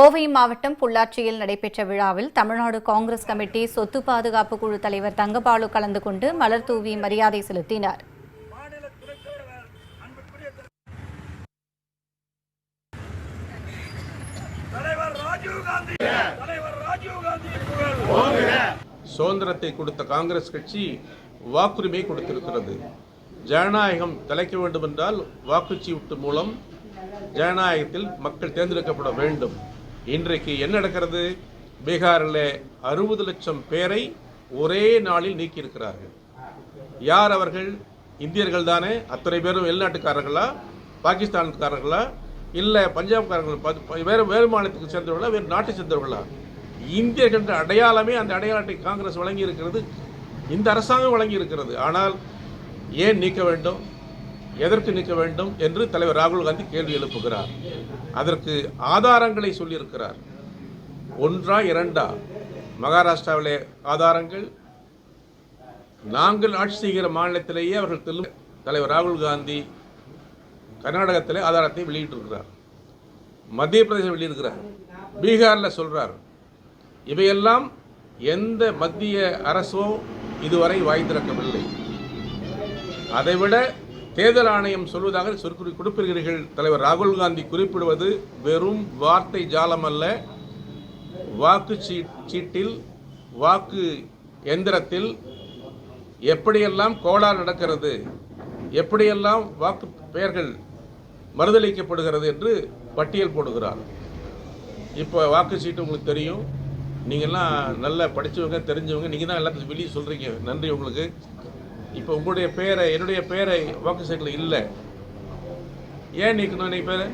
கோவை மாவட்டம் பொள்ளாச்சியில் நடைபெற்ற விழாவில் தமிழ்நாடு காங்கிரஸ் கமிட்டி சொத்து பாதுகாப்பு குழு தலைவர் தங்கபாலு கலந்து கொண்டு மலர் தூவி மரியாதை செலுத்தினார். சுதந்திரத்தை கொடுத்த காங்கிரஸ் கட்சி வாக்குரிமை கொடுத்திருக்கிறது. ஜனநாயகம் தலைக்க வேண்டும் என்றால் வாக்குச்சீட்டு மூலம் ஜனநாயகத்தில் மக்கள் தேர்ந்தெடுக்கப்பட வேண்டும். இன்றைக்கு என்ன நடக்கிறது? பீகாரில் அறுபது லட்சம் பேரை ஒரே நாளில் நீக்கியிருக்கிறார்கள். யார் அவர்கள்? இந்தியர்கள் தானே? அத்தனை பேரும் வெளிநாட்டுக்காரர்களா? பாகிஸ்தான்காரர்களா? இல்லை பஞ்சாப்காரர்கள் வேறு வேறு மாநிலத்துக்கு சேர்ந்தவர்களா? வேறு நாட்டை சேர்ந்தவர்களா? இந்தியர்கள் அடையாளமே அந்த அடையாளத்தை காங்கிரஸ் வழங்கி இருக்கிறது இந்த அரசாங்கம் வழங்கி இருக்கிறது ஆனால் ஏன் நீக்க வேண்டும்? எதற்கு நிற்க வேண்டும் என்று தலைவர் ராகுல் காந்தி கேள்வி எழுப்புகிறார். அதற்கு ஆதாரங்களை சொல்லியிருக்கிறார். ஒன்றா இரண்டா? மகாராஷ்டிராவிலே ஆதாரங்கள். நாங்கள் ஆட்சி செய்கிற மாநிலத்திலேயே அவர்கள் தெலு தலைவர் ராகுல் காந்தி கர்நாடகத்தில் ஆதாரத்தை வெளியிட்டிருக்கிறார். மத்திய பிரதேசம் வெளியிருக்கிறார் பீகாரில் சொல்கிறார் இவையெல்லாம் எந்த மத்திய அரசோ இதுவரை வாய் திறக்கவில்லை. அதைவிட தேர்தல் ஆணையம் சொல்வதாக சொற்குறி கொடுப்பீர்கள். தலைவர் ராகுல் காந்தி குறிப்பிடுவது வெறும் வார்த்தை ஜாலம் அல்ல. வாக்கு சீட்டில் வாக்கு எந்திரத்தில் எப்படியெல்லாம் கோளாறு நடக்கிறது எப்படியெல்லாம் வாக்கு பெயர்கள் மறுதளிக்கப்படுகிறது என்று பட்டியல் போடுகிறார். இப்போ வாக்கு சீட்டு உங்களுக்கு தெரியும். நீங்கள்லாம் நல்லா படித்தவங்க தெரிஞ்சவங்க நீங்கள் தான் எல்லாத்தையும் வெளியே சொல்கிறீங்க நன்றி உங்களுக்கு. இப்போ உங்களுடைய பேரை என்னுடைய பேரை வாக்கு சீட்டில் இல்லை. ஏன் நீக்கணும் என்னை பேரை?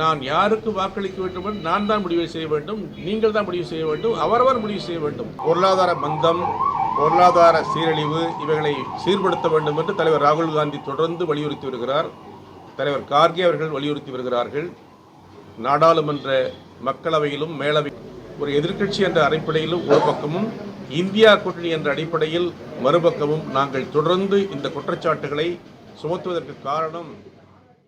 நான் யாருக்கு வாக்களிக்க வேண்டும் என்று நான் தான் முடிவு செய்ய வேண்டும் நீங்கள் தான் முடிவு செய்ய வேண்டும் அவரவர் முடிவு செய்ய வேண்டும். பொருளாதார மந்தம் பொருளாதார சீரழிவு இவைகளை சீர்படுத்த வேண்டும் என்று தலைவர் ராகுல் காந்தி தொடர்ந்து வலியுறுத்தி வருகிறார். தலைவர் கார்கே அவர்கள் வலியுறுத்தி வருகிறார்கள். நாடாளுமன்ற மக்களவையிலும் மேலவை ஒரு எதிர்க்கட்சி என்ற அடிப்படையிலும் ஒரு பக்கமும் இந்தியா கூட்டணி என்ற அடிப்படையில் மறுபக்கமும் நாங்கள் தொடர்ந்து இந்த குற்றச்சாட்டுகளை சுமத்துவதற்கு காரணம்